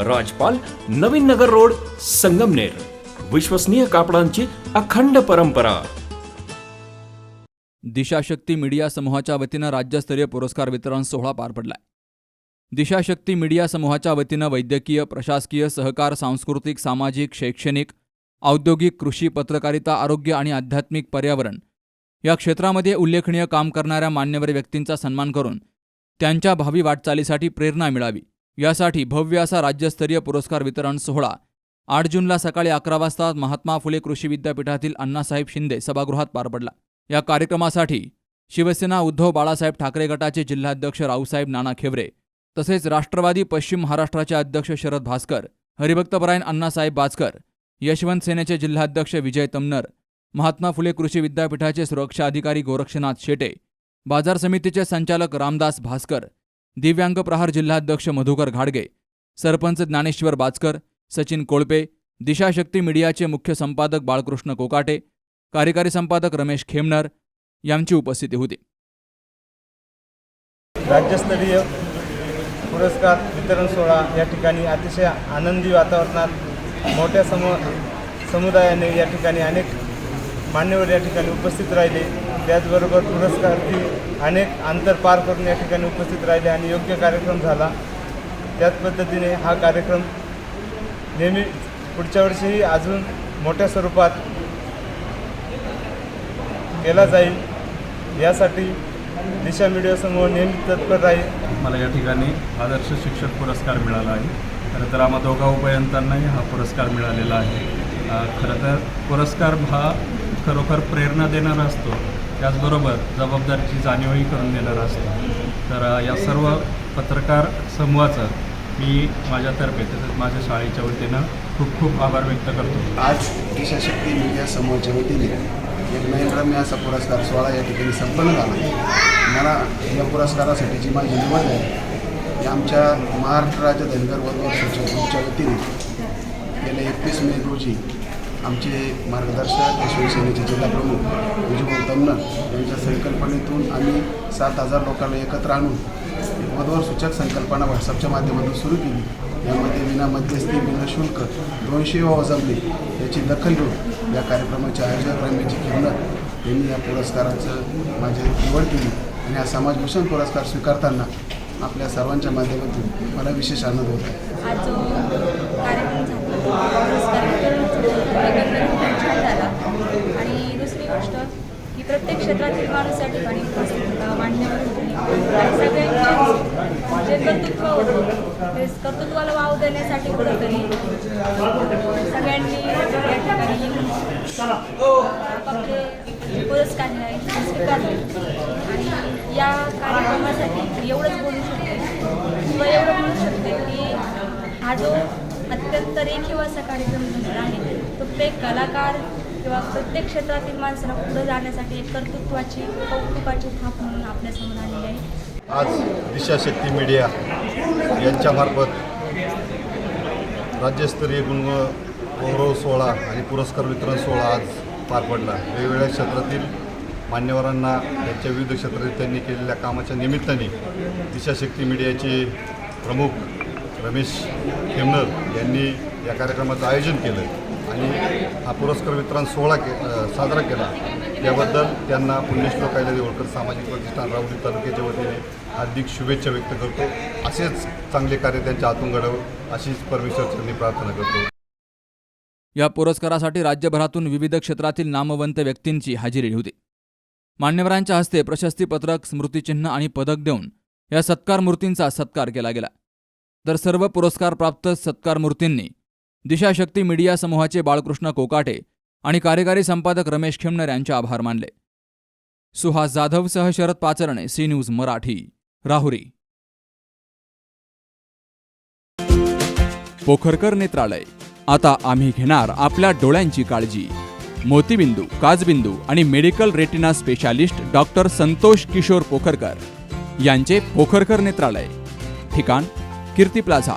राजपाल Navin Nagar road Sangamner. विश्वसनीय कापडांची अखंड परंपरा. दिशाशक्ती मीडिया समूहाच्या वतीनं राज्यस्तरीय पुरस्कार वितरण सोहळा पार पडलाय. दिशाशक्ती मीडिया समूहाच्या वतीनं वैद्यकीय प्रशासकीय सहकार सांस्कृतिक सामाजिक शैक्षणिक औद्योगिक कृषी पत्रकारिता आरोग्य आणि आध्यात्मिक पर्यावरण या क्षेत्रामध्ये उल्लेखनीय काम करणाऱ्या मान्यवर व्यक्तींचा सन्मान करून त्यांच्या भावी वाटचालीसाठी प्रेरणा मिळावी. यासाठी भव्य असा राज्यस्तरीय पुरस्कार वितरण सोहळा. आठ जूनला सकाळी अकरा वाजता महात्मा फुले कृषी विद्यापीठातील अण्णासाहेब शिंदे सभागृहात पार पडला. या कार्यक्रमासाठी शिवसेना उद्धव बाळासाहेब ठाकरे गटाचे जिल्हाध्यक्ष रावसाहेब नाना खेवरे तसेच राष्ट्रवादी पश्चिम महाराष्ट्राचे अध्यक्ष शरद भास्कर हरिभक्तपरायण अण्णासाहेब बाजकर यशवंत सेनेचे जिल्हाध्यक्ष विजय तमनर महात्मा फुले कृषी विद्यापीठाचे सुरक्षा अधिकारी गोरक्षनाथ शेटे बाजार समितीचे संचालक रामदास भास्कर दिव्यांग प्रहार जिल्हाध्यक्ष मधुकर घाडगे सरपंच ज्ञानेश्वर बाचकर सचिन कोळपे दिशाशक्ती मीडियाचे मुख्य संपादक बाळकृष्ण कोकाटे कार्यकारी संपादक रमेश खेमनर यांची उपस्थिती होती. राज्यस्तरीय पुरस्कार वितरण सोहळा या ठिकाणी अतिशय आनंदी वातावरणात मोठ्या समु समुदायाने या ठिकाणी अनेक मान्यवर या ठिकाणी उपस्थित राहिले. त्याचबरोबर पुरस्कारार्थी अनेक अंतर पार करून या ठिकाणी उपस्थित राहिले आणि योग्य कार्यक्रम झाला. त्याच पद्धतीने हा कार्यक्रम नेहमी पुढच्या वर्षीही अजून मोठ्या स्वरूपात केला जाईल. यासाठी दिशा मीडिया समूह नेहमी तत्पर राहील. मला या ठिकाणी आदर्श शिक्षक पुरस्कार मिळाला आहे. खरं तर आम्हा दोघा उभयंतांनाही हा पुरस्कार मिळालेला आहे. खरं तर पुरस्कार हा खरोखर प्रेरणा देणारा असतो. त्याचबरोबर जबाबदारीची जाणीवही करून देणार असते. तर या सर्व पत्रकार समूहाचं मी माझ्यातर्फे तसंच माझ्या शाळेच्या वतीनं खूप खूप आभार व्यक्त करतो. आज दिशाशक्ती मीडिया समूहाच्या वतीने एक नयनरम्य असा पुरस्कार सोहळा या ठिकाणी संपन्न झाला. मला या पुरस्कारासाठी जी माझी निवड आहे ही आमच्या महाराष्ट्र राज्य धनगर वर्ग ग्रुपच्या वतीने गेल्या एकवीस मे रोजी आमचे मार्गदर्शक शिवसेनेचे जिल्हाप्रमुख विजू तमनर यांच्या संकल्पनेतून आम्ही सात हजार लोकांना एकत्र आणून एक मधुर सूचक संकल्पना व्हॉट्सअपच्या माध्यमातून सुरू केली. यामध्ये विना मध्यस्थी विनाशुल्क दोनशे वा जमले याची दखल घेऊन या कार्यक्रमाचे आयोजक रमेशजी खेमनर यांनी या पुरस्काराचं माझी निवड केली आणि हा समाजभूषण पुरस्कार स्वीकारताना आपल्या सर्वांच्या माध्यमातून मला विशेष आनंद होत की प्रत्येक क्षेत्रातील माणूस या ठिकाणी उपस्थित होता मान्यवर आणि सगळ्यांचे जे कर्तृत्व होतं ते कर्तृत्वाला वाव देण्यासाठी कुठंतरी सगळ्यांनी या ठिकाणी येऊन आपापले पुरस्कार स्वीकारले. आणि या कार्यक्रमासाठी एवढंच बोलू शकते किंवा एवढं म्हणू शकते की हा जो अत्यंत रेखीव असा कार्यक्रम झालेला आहे तो प्रत्येक कलाकार किंवा प्रत्येक क्षेत्रातील माणसाला पुढे जाण्यासाठी एक कर्तृत्वाची कौतुकाची थाप म्हणून आपल्यासमोर आलेली आहे. आज दिशाशक्ती मीडिया यांच्यामार्फत राज्यस्तरीय गुण गौरव सोहळा आणि पुरस्कार वितरण सोहळा आज पार पडला. वेगवेगळ्या क्षेत्रातील मान्यवरांना त्यांच्या विविध क्षेत्रात त्यांनी केलेल्या कामाच्या निमित्ताने दिशाशक्ती मीडियाचे प्रमुख रमेश खेमनर यांनी या कार्यक्रमाचं आयोजन केलं. आणि हा पुरस्कार वितरण सोहळा के साजरा केला. याबद्दल त्यांना पुण्यश्लोक कैलास देवळकर सामाजिक प्रतिष्ठान राहुरी तालुक्याच्या वतीने हार्दिक शुभेच्छा व्यक्त करतो. असेच चांगले कार्य त्यांच्या हातून घडावं अशीच परमेश्वरचरणी प्रार्थना करतो. या पुरस्कारासाठी राज्यभरातून विविध क्षेत्रातील नामवंत व्यक्तींची हजेरी होती. मान्यवरांच्या हस्ते प्रशस्तीपत्रक स्मृतिचिन्ह आणि पदक देऊन या सत्कार मूर्तींचा सत्कार केला गेला. तर सर्व पुरस्कारप्राप्त सत्कार मूर्तींनी दिशाशक्ती मीडिया समूहाचे बाळकृष्ण कोकाटे आणि कार्यकारी संपादक रमेश खेमनर यांचे आभार मानले. सुहास जाधवसह शरद पाचरणे सी न्यूज मराठी राहुरी. पोखरकर नेत्रालय. आता आम्ही घेणार आपल्या डोळ्यांची काळजी. मोतीबिंदू काजबिंदू आणि medical retina specialist doctor Santosh Kishor Pokharkar यांचे पोखरकर नेत्रालय. ठिकाण कीर्ती प्लाझा.